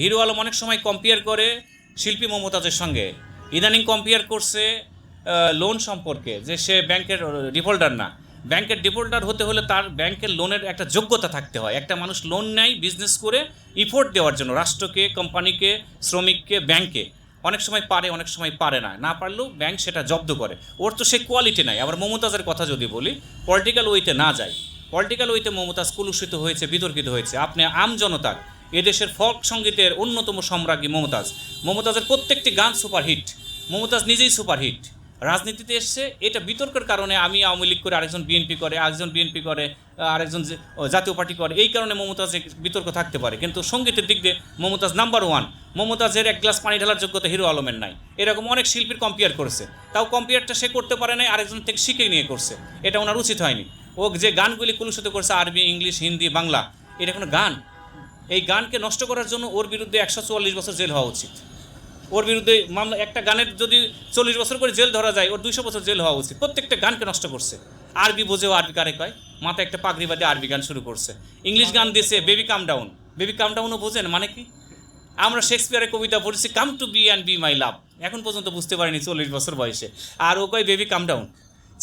Hero Alam অনেক সময় compare করে শিল্পী মমতাজের সঙ্গে। ইদানিং কম্পেয়ার করছে লোন সম্পর্কে, যে সে ব্যাংকের ডিফল্টার না। ব্যাংকের ডিফল্টার হতে হলে তার ব্যাংকের লোনের একটা যোগ্যতা থাকতে হয়। একটা মানুষ লোন নেয় বিজনেস করে ইফোর্ট দেওয়ার জন্য, রাষ্ট্রকে কোম্পানিকে শ্রমিককে ব্যাংকে অনেক সময় পারে, অনেক সময় পারে না। না পারলেও ব্যাংক সেটা জব্দ করে। ওর তো সে কোয়ালিটি নাই। আবার মমতাজের কথা যদি বলি পলিটিক্যাল ওয়েতে না যায়। পলিটিক্যাল ওইতে মমতাজ কুলুষিত হয়েছে, বিতর্কিত হয়েছে। আপনি আম জনতার এদেশের ফক সঙ্গীতের অন্যতম সম্রাজ্ঞী মমতাজ। মমতাজের প্রত্যেকটি গান সুপারহিট। মমতাজ নিজেই সুপারহিট। রাজনীতিতে এসছে, এটা বিতর্কের কারণে আমি আওয়ামী লীগ করে আরেকজন বিএনপি করে, আরেকজন বিএনপি করে আরেকজন জাতীয় পার্টি করে, এই কারণে মমতাজ বিতর্ক থাকতে পারে। কিন্তু সঙ্গীতের দিক দিয়ে মমতাজ নাম্বার ওয়ান মমতাজের এক গ্লাস পানি ঢালার যোগ্যতা হিরো আলমের নাই। এরকম অনেক শিল্পীর কম্পেয়ার করেছে। তাও কম্পেয়ারটা সে করতে পারে নাই, আরেকজন থেকে শিখে নিয়ে করছে। এটা ওনার উচিত হয়নি। ও যে গানগুলি কলুষিত করছে, আরবি, ইংলিশ, হিন্দি, বাংলা, এটা কোনো গান? এই গানকে নষ্ট করার জন্য ওর বিরুদ্ধে একশো চুয়াল্লিশ বছর জেল হওয়া উচিত। ওর বিরুদ্ধে মামলা, একটা গানের যদি চল্লিশ বছর করে জেল ধরা যায়, ওর দুইশো বছর জেল হওয়া উচিত। প্রত্যেকটা গানকে নষ্ট করছে। আরবি বোঝেও আরবি কারে কয়, মাথায় একটা পাগড়ি বাদে আরবি গান শুরু করছে। ইংলিশ গান দিয়েছে baby come down baby come ডাউনও বোঝেন মানে কি? আমরা শেক্সপিয়ারের কবিতা পড়েছি come to be and be my love এখন পর্যন্ত বুঝতে পারিনি চল্লিশ বছর বয়সে। আর ও কয় বেবি কাম ডাউন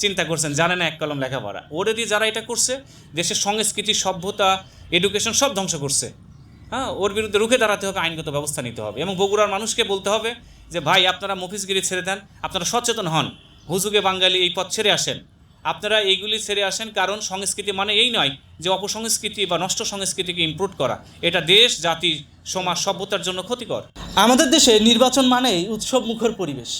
চিন্তা করছেন, জানে না এক কলম লেখাপড়া। ওরে দিয়ে যারা এটা করছে, দেশের সংস্কৃতি, সভ্যতা এডুকেশন সব ধ্বংস করছে। হ্যাঁ ওর বিরুদ্ধে রুখে দাঁড়াতে হবে, আইনগত ব্যবস্থা নিতে হবে। এবং বগুড়ার মানুষকে বলতে হবে যে, ভাই, আপনারা মফিসগিরি ছেড়ে দেন, আপনারা সচেতন হন। হুজুগে বাঙালি এই পথ ছেড়ে আসেন। আপনারা এইগুলি ছেড়ে আসেন কারণ সংস্কৃতি মানে এই নয় যে, অপসংস্কৃতি বা নষ্ট সংস্কৃতিকে ইমপ্রুভ করা। এটা দেশ, জাতি, সমাজ, সভ্যতার জন্য ক্ষতিকর। আমাদের দেশে নির্বাচন মানেই উৎসব মুখর পরিবেশ।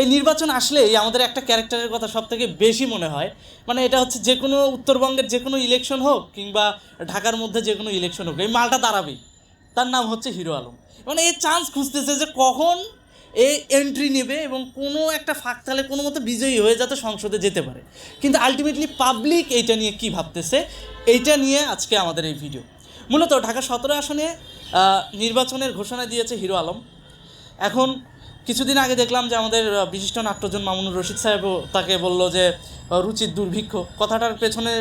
এই নির্বাচন আসলেই আমাদের একটা ক্যারেক্টারের কথা সব থেকে বেশি মনে হয়। মানে এটা হচ্ছে যে কোনো উত্তরবঙ্গের যে কোনো ইলেকশন হোক কিংবা ঢাকার মধ্যে যে কোনো ইলেকশন হোক, এই মালটা দাঁড়াবেই তার নাম হচ্ছে হিরো আলম। মানে এই চান্স খুঁজতেছে যে কখন এ এন্ট্রি নেবে এবং কোনো একটা ফাঁক তালে কোনো মতো বিজয়ী হয়ে যাতে সংসদে যেতে পারে। কিন্তু আলটিমেটলি পাবলিক এইটা নিয়ে কি ভাবতেছে, এইটা নিয়ে আজকে আমাদের এই ভিডিও মূলত ঢাকা সতেরো আসনে নির্বাচনের ঘোষণা দিয়েছে হিরো আলম। এখন কিছুদিন আগে দেখলাম যে আমাদের বিশিষ্ট নাট্যজন মামুনুর রশিদ সাহেবও তাকে বলল যে রুচির দুর্ভিক্ষ। কথাটার পেছনে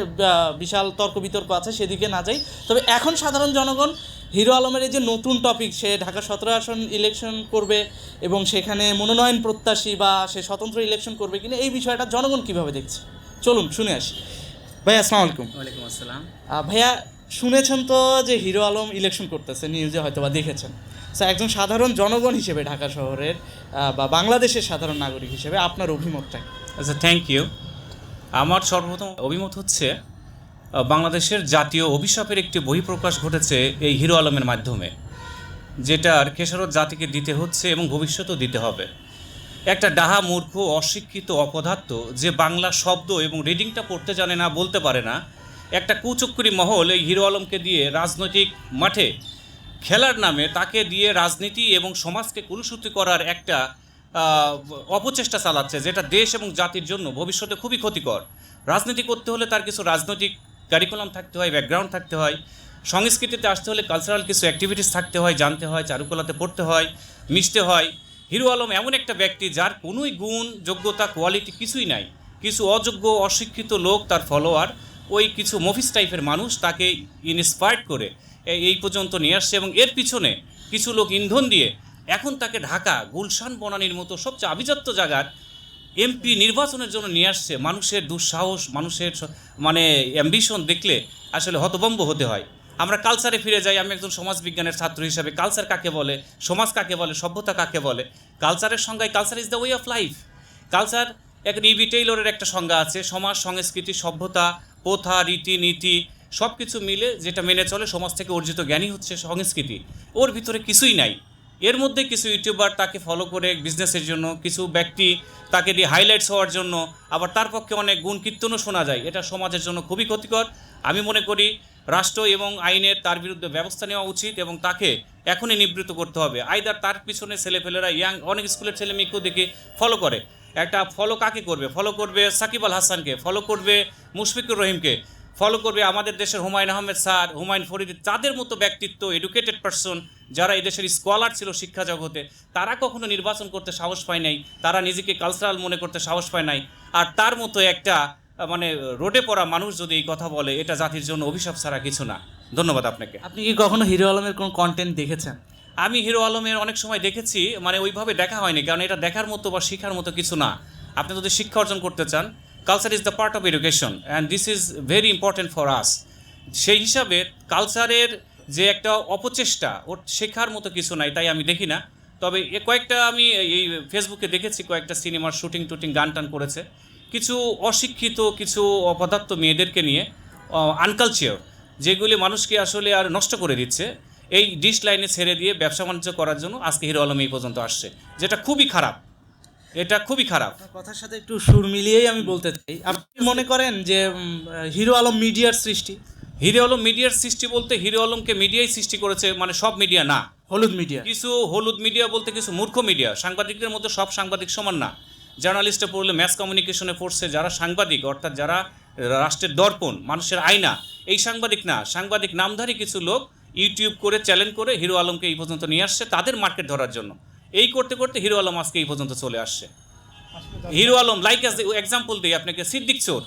বিশাল তর্ক বিতর্ক আছে সেদিকে না যাই। তবে এখন সাধারণ জনগণ হিরো আলমের এই যে নতুন টপিক সে ঢাকা সতেরো আসন ইলেকশন করবে এবং সেখানে মনোনয়ন প্রত্যাশী বা সে স্বতন্ত্র ইলেকশন করবে কিনা এই বিষয়টা জনগণ কীভাবে দেখছে? চলুন শুনে আসি। ভাইয়া আসসালামু আলাইকুম। ওয়ালাইকুম আসসালাম। ভাইয়া শুনেছেন তো যে হিরো আলম ইলেকশন করতেছে নিউজে হয়তো বা দেখেছেন। তো একজন সাধারণ জনগণ হিসেবে ঢাকা শহরের বা বাংলাদেশের সাধারণ নাগরিক হিসেবে আপনার অভিমতটা আচ্ছা থ্যাংক ইউ আমার সর্বপ্রথম অভিমত হচ্ছে বাংলাদেশের জাতীয় অভিশাপের একটি বহিঃপ্রকাশ ঘটেছে এই হিরো আলমের মাধ্যমে যেটার খেসারত জাতিকে দিতে হচ্ছে এবং ভবিষ্যতেও দিতে হবে। একটা ডাহা, মূর্খ, অশিক্ষিত, অপদার্থ, যে বাংলা শব্দ এবং রিডিংটা পড়তে জানে না, বলতে পারে না, একটা কুচক্করি মহল এই হিরো আলমকে দিয়ে রাজনৈতিক মাঠে খেলার নামে তাকে দিয়ে রাজনীতি এবং সমাজকে কুলুসূত্রি করার একটা অপচেষ্টা চালাচ্ছে, যেটা দেশ এবং জাতির জন্য ভবিষ্যতে খুবই ক্ষতিকর। রাজনীতি করতে হলে তার কিছু রাজনৈতিক কারিকুলাম থাকতে হয় ব্যাকগ্রাউন্ড থাকতে হয়, সংস্কৃতিতে আসতে হলে কালচারাল কিছু অ্যাক্টিভিটিস থাকতে হয়, জানতে হয়, চারুকলাতে পড়তে হয়, মিশতে হয়। হিরো আলম এমন একটা ব্যক্তি যার কোনোই গুণ, যোগ্যতা কোয়ালিটি কিছুই নাই। কিছু অযোগ্য, অশিক্ষিত লোক তার ফলোয়ার ওই কিছু মফিস টাইপের মানুষ তাকে ইন্সপায়ার্ড করে এই পর্যন্ত নিয়ে আসছে এবং এর পিছনে কিছু লোক ইন্ধন দিয়ে এখন তাকে ঢাকা, গুলশান, বনানির মতো সবচেয়ে আভিজাত্য জায়গার এমপি নির্বাচনের জন্য নিয়ে আসছে। মানুষের দুঃসাহস, মানুষের মানে অ্যাম্বিশন দেখলে আসলে হতভম্ব হতে হয়। আমরা কালচারে ফিরে যাই। আমি একজন সমাজবিজ্ঞানের ছাত্র হিসাবে। কালচার কাকে বলে? সমাজ কাকে বলে? সভ্যতা কাকে বলে? কালচারের সংজ্ঞায় culture is the way of life culture এক ইবি টেইলরের একটা সংজ্ঞা আছে। সমাজ, সংস্কৃতি, সভ্যতা, প্রথা, রীতি, নীতি সব কিছু মিলে যেটা মেনে চলে সমাজ থেকে অর্জিত জ্ঞানই হচ্ছে সংস্কৃতি। ওর ভিতরে কিছুই নাই। এর মধ্যে কিছু ইউটিউবার তাকে ফলো করে বিজনেসের জন্য, কিছু ব্যক্তি তাকে দিয়ে হাইলাইটস হওয়ার জন্য, আবার তার পক্ষে অনেক গুণ কীর্তনও শোনা যায়। এটা সমাজের জন্য খুবই ক্ষতিকর। আমি মনে করি রাষ্ট্র এবং আইনের তার বিরুদ্ধে ব্যবস্থা নেওয়া উচিত এবং তাকে এখনই নিবৃত্ত করতে হবে। আইদার তার পিছনে ছেলেপেলেরা ইয়াং অনেক স্কুলের ছেলে মেয়েকেও দেখে ফলো করে। একটা ফলো কাকে করবে? ফলো করবে সাকিব আল হাসানকে ফলো করবে মুশফিকুর রহিমকে। ফলো করবে আমাদের দেশের হুমায়ুন আহমেদ স্যার হুমায়ুন ফরিদ তাদের মতো ব্যক্তিত্ব এডুকেটেড পারসন যারা এদেশের স্কলার ছিল শিক্ষা জগতে তারা কখনো নির্বাচন করতে সাহস পায় নাই তারা নিজেকে কালচারাল মনে করতে সাহস পায় নাই। আর তার মতো একটা মানে রোডে পড়া মানুষ যদি এই কথা বলে এটা জাতির জন্য অভিশাপ ছাড়া কিছু না। ধন্যবাদ আপনাকে। আপনি কি কখনো হিরো আলমের কোনো কন্টেন্ট দেখেছেন? আমি হিরো আলমের অনেক সময় দেখেছি মানে ওইভাবে দেখা হয়নি কারণ এটা দেখার মতো বা শেখার মতো কিছু না। আপনি যদি শিক্ষা অর্জন করতে চান culture is the part of education and this is very important for us সেই হিসাবে কালচারের যে একটা অপচেষ্টা, ওর শেখার মতো কিছু নাই, তাই আমি দেখি না। তবে এ কয়েকটা আমি এই ফেসবুকে দেখেছি, কয়েকটা সিনেমার শুটিং টুটিং, গান টান করেছে। কিছু অশিক্ষিত, কিছু অপদার্থ মেয়েদেরকে নিয়ে আনকালচার যেগুলি মানুষকে আসলে আর নষ্ট করে দিচ্ছে, এই ডিশ লাইনে ছেড়ে দিয়ে ব্যবসা বাণিজ্য করার জন্য আজকে হিরো আলম এই পর্যন্ত আসছে, যেটা খুবই খারাপ। এটা খুবই খারাপ। কথার সাথে একটু সুর মিলিয়েই আমি বলতে চাই। আপনি মনে করেন যে হিরো আলম মিডিয়ার সৃষ্টি? হিরো আলম মিডিয়ার সৃষ্টি বলতে হিরো আলমকে মিডিয়াই সৃষ্টি করেছে মানে সব মিডিয়া না। হলুদ মিডিয়া। কিছু হলুদ মিডিয়া বলতে কিছু মূর্খ মিডিয়া সাংবাদিকদের মধ্যে সব সাংবাদিক সমান না। জার্নালিস্টে পড়লে ম্যাস কমিউনিকেশনে পড়ছে যারা সাংবাদিক অর্থাৎ যারা রাষ্ট্রের দর্পণ মানুষের আয়না এই সাংবাদিক না। সাংবাদিক নামধারী কিছু লোক ইউটিউব করে চ্যালেঞ্জ করে হিরো আলমকে এই পর্যন্ত নিয়ে আসছে তাদের মার্কেট ধরার জন্য। এই করতে করতে হিরো আলম আজকে এই পর্যন্ত চলে আসছে। Hero Alom like as example দিই আপনাকে, সিদ্দিক চোর।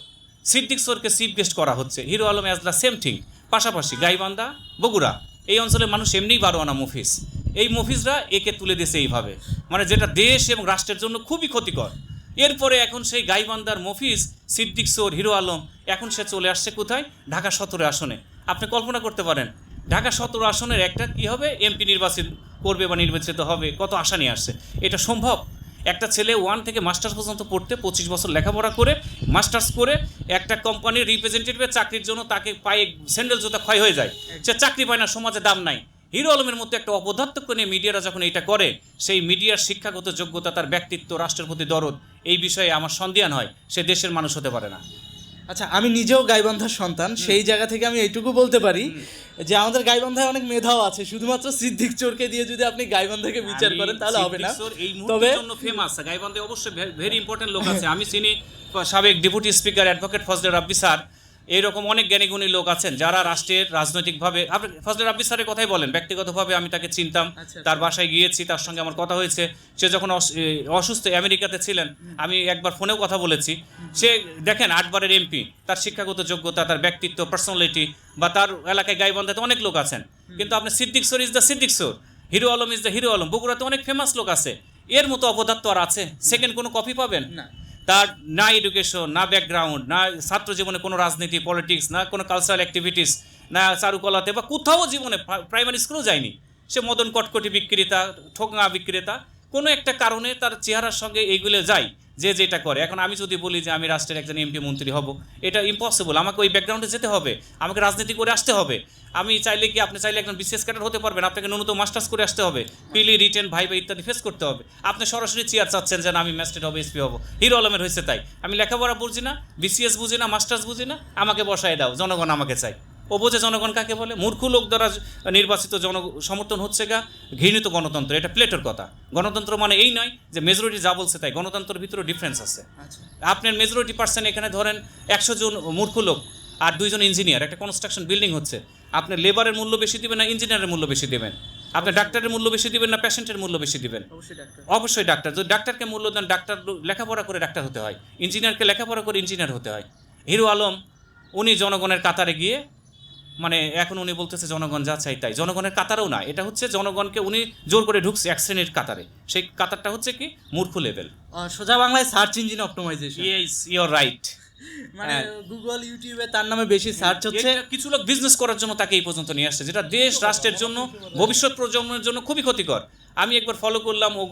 সিদ্দিক চোরকে চিফ গেস্ট করা হচ্ছে। Hero Alom as the same thing পাশাপাশি গাইবান্ধা, বগুড়া, এই অঞ্চলের মানুষ এমনিই বারো আনা মুফিস এই মুফিসরা একে তুলে দিয়েছে এইভাবে। মানে যেটা দেশ এবং রাষ্ট্রের জন্য খুবই ক্ষতিকর। এরপরে এখন সেই গাইবান্ধার মফিজ, সিদ্দিক চোর, হিরো আলম, এখন সে চলে আসছে কোথায়? ঢাকা সতেরো আসনে। আপনি কল্পনা করতে পারেন ঢাকা সতেরো আসনের একটা কি হবে? এমপি নির্বাচিত করবে বা নির্বাচিত হবে, কত আশা নিয়ে আসছে? এটা সম্ভব? একটা ছেলে ওয়ান থেকে মাস্টার্স পর্যন্ত পড়তে পঁচিশ বছর লেখাপড়া করে মাস্টার্স করে একটা কোম্পানির রিপ্রেজেন্টেটিভের চাকরির জন্য তাকে পায়ে স্যান্ডেল জুতা ক্ষয় হয়ে যায়। সে চাকরি পায় না, সমাজে দাম নাই। হিরো আলমের মধ্যে একটা অপদার্থকে নিয়ে মিডিয়ারা যখন এটা করে, সেই মিডিয়ার শিক্ষাগত যোগ্যতা, তার ব্যক্তিত্ব, রাষ্ট্রের প্রতি দরদ, এই বিষয়ে আমার সন্দেহান হয়। সে দেশের মানুষ হতে পারে না। আচ্ছা আমি নিজেও গাইবান্ধার সন্তান সেই জায়গা থেকে আমি এইটুকু বলতে পারি যে আমাদের গাইবান্ধায় অনেক মেধাও আছে শুধুমাত্র সিদ্দিক চোরকে দিয়ে যদি আপনি গাইবান্ধাকে বিচার করেন তাহলে হবে না। এই মুহূর্তের জন্য ফেমাস গাইবান্ধে অবশ্যই ভেরি ইম্পর্টেন্ট লোক আছে। আমি চিনি সাবেক deputy speaker advocate Fazle Rabbi sir এইরকম অনেক জ্ঞানীগুণী লোক আছেন যারা রাষ্ট্রের রাজনৈতিকভাবে আপনি ফজলে রাব্বি স্যারের কথাই বলেন ব্যক্তিগতভাবে আমি তাকে চিনতাম আচ্ছা। তার বাসায় গিয়েছি তার সঙ্গে আমার কথা হয়েছে। সে যখন অস- অসুস্থ আমেরিকাতে ছিলেন আমি একবার ফোনেও কথা বলেছি। সে দেখেন আটবারের এমপি তার শিক্ষাগত যোগ্যতা তার ব্যক্তিত্ব পার্সোনালিটি বা তার এলাকায় গাইবান্ধাতে অনেক লোক আছেন। কিন্তু আপনি সিদ্দিক সোর ইজ দ্য সিদ্দিক সোর হিরো আলম ইজ দ্য হিরো আলম বগুড়াতে অনেক ফেমাস লোক আছে। এর মতো অপদার্থ আর আছে? সেকেন্ড কোনো কপি পাবেন? না। তার না এডুকেশন না ব্যাকগ্রাউন্ড না ছাত্র জীবনে কোনো রাজনীতি পলিটিক্স না কোনো কালচারাল অ্যাক্টিভিটিস না চারুকলাতে বা কোথাও জীবনে প্রাইমারি স্কুলেও যায়নি। সে মদন কটকটি বিক্রেতা, ঠোঙা বিক্রেতা, কোনো একটা কারণে তার চেহারার সঙ্গে এইগুলো যায়। যে যেটা করে। এখন আমি যদি বলি যে আমি রাষ্ট্রের একজন এমপি মন্ত্রী হব, এটা ইম্পসিবল আমাকে ওই ব্যাকগ্রাউন্ডে যেতে হবে, আমাকে রাজনীতি করে আসতে হবে। আমি চাইলে কি আপনি চাইলে একজন বিসিএস ক্যাডার হতে পারবেন, আপনাকে ন্যূনতম মাস্টার্স করে আসতে হবে পিলি রিটেন ভাইবা ইত্যাদি ফেস করতে হবে। আপনি সরাসরি চেয়ার চাচ্ছেন যে না, আমি ম্যাস্টেড হব এসপি হব। হিরো আলমের হয়েছে তাই। আমি লেখাপড়া বুঝি না বিসিএস বুঝি না মাস্টার্স বুঝি না, আমাকে বসায় দাও, জনগণ আমাকে চাই বোঝে জনগণ কাকে বলে? মূর্খ লোক দ্বারা নির্বাচিত জন সমর্থন হচ্ছে গা? ঘৃণিত গণতন্ত্র এটা প্লেটোর কথা। গণতন্ত্র মানে এই নয় যে মেজরিটি যা বলছে তাই গণতন্ত্রের ভিতরে ডিফারেন্স আছে। আপনার মেজরিটি পার্সেন্ট এখানে ধরেন একশো জন মূর্খ লোক আর দুইজন ইঞ্জিনিয়ার একটা কনস্ট্রাকশন বিল্ডিং হচ্ছে। আপনি লেবারের মূল্য বেশি দিবেন না ইঞ্জিনিয়ারের মূল্য বেশি দেবেন? আপনি ডাক্তারের মূল্য বেশি দিবেন না পেশেন্টের মূল্য বেশি দিবেন? অবশ্যই ডাক্তার অবশ্যই ডাক্তার যদি ডাক্তারকে মূল্য দেন ডাক্তার লেখাপড়া করে ডাক্তার হতে হয়। ইঞ্জিনিয়ারকে লেখাপড়া করে ইঞ্জিনিয়ার হতে হয়। হিরো আলম উনি জনগণের কাতারে গিয়ে মানে এখন উনি বলতেছে জনগণ যা চাই তাই। জনগণের কাতারও না এটা হচ্ছে জনগণকে উনি জোর করে ঢুকছে এক শ্রেণির কাতারে। সেই কাতারটা হচ্ছে কি? মূর্খ লেভেল সোজা বাংলায় search engine optimization yes your right মানে হ্যাঁ। গুগল ইউটিউবে তার নামে বেশি সার্চ হচ্ছে। কিছু লোক বিজনেস করার জন্য তাকে এই পর্যন্ত নিয়ে আসছে যেটা দেশ রাষ্ট্রের জন্য ভবিষ্যৎ প্রজন্মের জন্য খুবই ক্ষতিকর। আমি একবার ফলো করলাম ও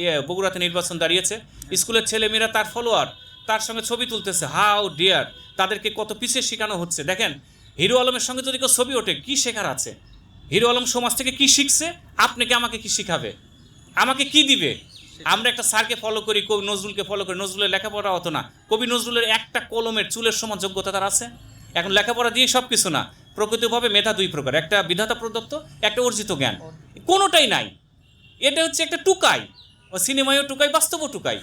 ইয়ে, বগুড়াতে নির্বাচন দাঁড়িয়েছে। স্কুলের ছেলেমেয়েরা তার ফলোয়ার তার সঙ্গে ছবি তুলতেছে। হাউ ডিয়ার তাদেরকে কত পিছিয়ে শেখানো হচ্ছে। দেখেন হিরো আলমের সঙ্গে যদি কেউ ছবি ওঠে, কি শেখার আছে? হিরো আলম সমাজ থেকে কি শিখছে? আপনাকে আমাকে কি শিখাবে? আমাকে কি দিবে? আমরা একটা স্যারকে ফলো করি, কবি নজরুলকে ফলো করি। নজরুলের লেখাপড়া হতো না। কবি নজরুলের একটা কলমের চুলের সমান যোগ্যতা তার আছে। এখন লেখাপড়া দিয়ে সব কিছু না। প্রকৃতভাবে মেধা দুই প্রকার। একটা বিধাতা প্রদত্ত, একটা অর্জিত জ্ঞান। কোনোটাই নাই। এটা হচ্ছে একটা টুকাই। ও সিনেমায়ও টুকাই, বাস্তবও টুকাই।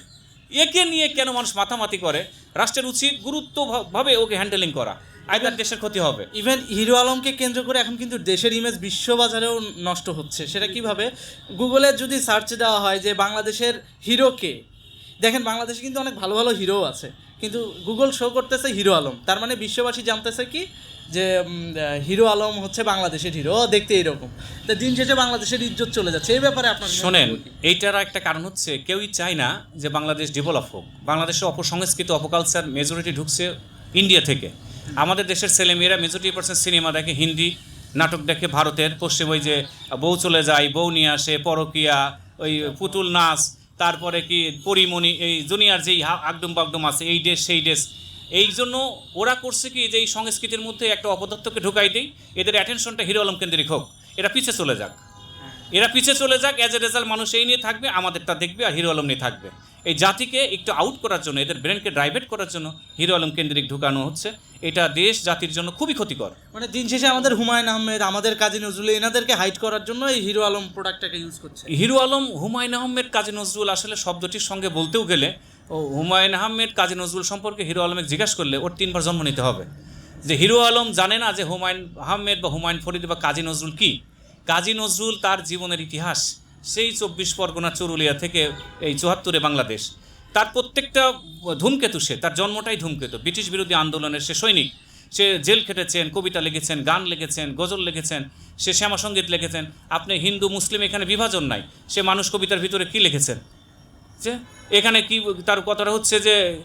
একে নিয়ে কেন মানুষ মাথামাতি করে? রাষ্ট্রের উচিত গুরুত্বভাবে ওকে হ্যান্ডেলিং করা। আইদার দেশের ক্ষতি হবে। ইভেন হিরো আলমকে কেন্দ্র করে এখন কিন্তু দেশের ইমেজ বিশ্ববাজারেও নষ্ট হচ্ছে। সেটা কীভাবে? গুগলে যদি সার্চে দেওয়া হয় যে বাংলাদেশের হিরোকে দেখেন বাংলাদেশে কিন্তু অনেক ভালো ভালো হিরো আছে। কিন্তু গুগল শো করতেছে হিরো আলম। তার মানে বিশ্ববাসী জানতেছে কি? যে হিরো আলম হচ্ছে বাংলাদেশের হিরো দেখতে এইরকম তা দিন শেষে বাংলাদেশের ইজ্জত চলে যাচ্ছে। এই ব্যাপারে আপনার শোনেন, এইটার একটা কারণ হচ্ছে কেউই চায় না যে বাংলাদেশ ডেভেলপ হোক। বাংলাদেশে অপসংস্কৃত অপকালচার মেজরিটি ঢুকছে ইন্ডিয়া থেকে। আমাদের দেশের ছেলেমেয়েরা মেজরিটি পার্সেন্ট সিনেমা দেখে, হিন্দি নাটক দেখে, ভারতের পশ্চিম ওই যে বউ চলে যায়, বউ নিয়ে আসে, পরকিয়া, ওই পুতুল নাচ, তারপরে কি পরিমণি, এই জুনিয়ার যেই আগডুম বাগডুম আছে, এই দেশ সেই দেশ এই জন্য ওরা করছে কি যে এই সংস্কৃতির মধ্যে একটা অপদার্থকে ঢুকাই দেই, এদের অ্যাটেনশনটা হিরো আলম কেন্দ্রিক হোক, এরা পিছে চলে যাক। এরা পিছে চলে যাক অ্যাজ এ রেজাল্ট মানুষ এই নিয়ে থাকবে, আমাদেরটা দেখবে আর হিরো আলম নিয়ে থাকবে। এই জাতিকে একটু আউট করার জন্য, এদের ব্রেনকে ড্রাইভেট করার জন্য হিরো আলম কেন্দ্রিক ঢুকানো হচ্ছে। এটা দেশ জাতির জন্য খুবই ক্ষতিকর। মানে দিন শেষে আমাদের হুমায়ুন আহমেদ আমাদের কাজী নজরুল এনাদেরকে হাইট করার জন্য এই হিরো আলম প্রোডাক্টটাকে ইউজ করছে। হিরো আলম হুমায়ুন আহমেদ কাজী নজরুল আসলে শব্দটির সঙ্গে বলতেও গেলে ও হুমায়ুন আহমেদ কাজী নজরুল সম্পর্কে হিরো আলমকে জিজ্ঞাসা করলে ওর তিনবার জন্ম নিতে হবে। যে হিরো আলম জানে না যে হুমায়ুন আহমেদ বা হুমায়ুন ফরিদ বা কাজী নজরুল কি? কাজী নজরুল তার জীবনের ইতিহাস সেই চব্বিশ পরগনা চুরুলিয়া থেকে এই চুয়াত্তরে বাংলাদেশ। তার প্রত্যেকটা ধূমকেতু সে তার জন্মটাই ধূমকেতু। ব্রিটিশ বিরোধী আন্দোলনের সে সৈনিক। সে জেল খেটেছেন কবিতা লিখেছেন গান লিখেছেন গজল লিখেছেন সে শ্যামাসঙ্গীত লিখেছেন। আপনি হিন্দু মুসলিম এখানে বিভাজন নাই। সে মানুষ কবিতার ভিতরে কি লিখেছেন? যে এখানে কি তার কথাটা হচ্ছে যে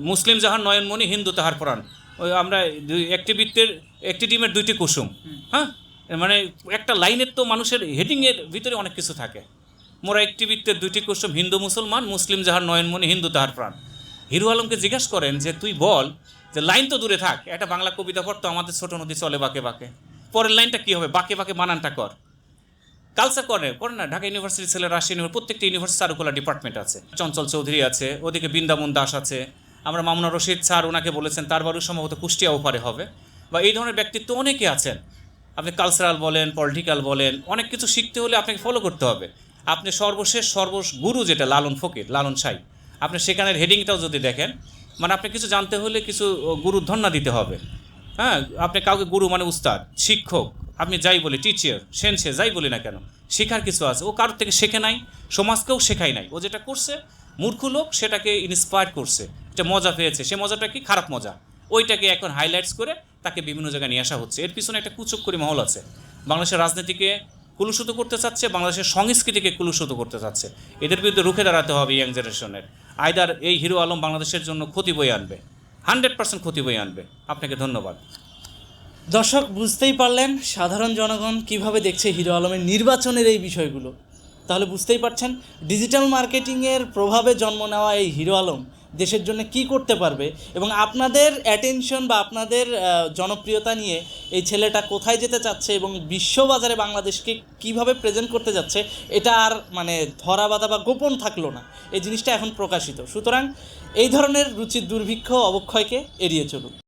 মুসলিম যাহার নয়নমণি হিন্দু তাহার প্রাণ। ওই আমরা দুই- একটি বৃত্তের একটি ডিমের দুইটি কুসুম। হ্যাঁ? মানে একটা লাইনের তো মানুষের হেডিংয়ের ভিতরে অনেক কিছু থাকে। মোরা একটি বৃত্তের দুইটি কুসুম হিন্দু মুসলমান, মুসলিম যাহার নয়নমণি হিন্দু তাহার প্রাণ। হিরু আলমকে জিজ্ঞেস করেন যে, তুই বল যে, লাইন তো দূরে থাক, একটা বাংলা কবিতা পড়তো আমাদের ছোট নদী চলে বাঁকে বাঁকে। পরের লাইনটা কী হবে? বাঁকে বাঁকে বানানটা কর। কালচার করে করে না, ঢাকা ইউনিভার্সিটি ছেলে রাজশাহী ইউনিভার্সিটি, প্রত্যেকটা ইউনিভার্সিটি চারুকলা ডিপার্টমেন্ট আছে। চঞ্চল চৌধুরী আছে, ওদিকে বৃন্দাবন দাস আছে। আমরা মামুনা রশিদ স্যার ওনাকে বলেছেন, তার বাড়ি সম্ভবত কুষ্টিয়া ওপারে হবে। বা এই ধরনের ব্যক্তিত্ব অনেকে আছেন। আপনি কালচারাল বলেন, পলিটিক্যাল বলেন, অনেক কিছু শিখতে হলে আপনাকে ফলো করতে হবে। আপনি সর্বশেষ সর্বস গুরু যেটা, লালন ফকির, লালন সাই। আপনি সেখানের হেডিংটাও যদি দেখেন মানে আপনি কিছু জানতে হলে কিছু গুরুর ধন্যা দিতে হবে। হ্যাঁ আপনি কাউকে গুরু মানে উস্তাদ, শিক্ষক, আপনি যাই বলি টিচার সেন্সে, যাই বলি না কেন, শেখার কিছু আছে। ও কারোর থেকে শেখে নাই, সমাজকেও শেখাই নাই। ও যেটা করছে, মূর্খ লোক, সেটাকে ইন্সপায়ার করছে। এটা মজা পেয়েছে। সে মজাটা কি? খারাপ মজা। ওইটাকে এখন হাইলাইটস করে তাকে বিভিন্ন জায়গায় নিয়ে আসা হচ্ছে। এর পিছনে একটা কুচক করে মহল আছে। বাংলাদেশের রাজনীতিকে কুলুষিত করতে চাচ্ছে, বাংলাদেশের সংস্কৃতিকে কুলুষিত করতে চাচ্ছে। এদের বিরুদ্ধে রুখে দাঁড়াতে হবে ইয়াং জেনারেশনের। আইদার এই হিরো আলম বাংলাদেশের জন্য ক্ষতি বয়ে আনবে। হান্ড্রেড পার্সেন্ট ক্ষতি বয়ে আনবে। আপনাকে ধন্যবাদ। দর্শক, বুঝতেই পারলেন সাধারণ জনগণ কীভাবে দেখছে হিরো আলমের নির্বাচনের এই বিষয়গুলো। তাহলে বুঝতেই পারছেন, ডিজিটাল মার্কেটিংয়ের প্রভাবে জন্ম নেওয়া এই হিরো আলম দেশের জন্য কি করতে পারবে এবং আপনাদের অ্যাটেনশন বা আপনাদের জনপ্রিয়তা নিয়ে এই ছেলেটা কোথায় যেতে চাচ্ছে এবং বিশ্ববাজারে বাংলাদেশকে কীভাবে প্রেজেন্ট করতে যাচ্ছে, এটা আর মানে ধরা বাঁধা বা গোপন থাকল না। এই জিনিসটা এখন প্রকাশিত। সুতরাং এই ধরনের রুচির দুর্ভিক্ষ অবক্ষয়কে এড়িয়ে চলুন।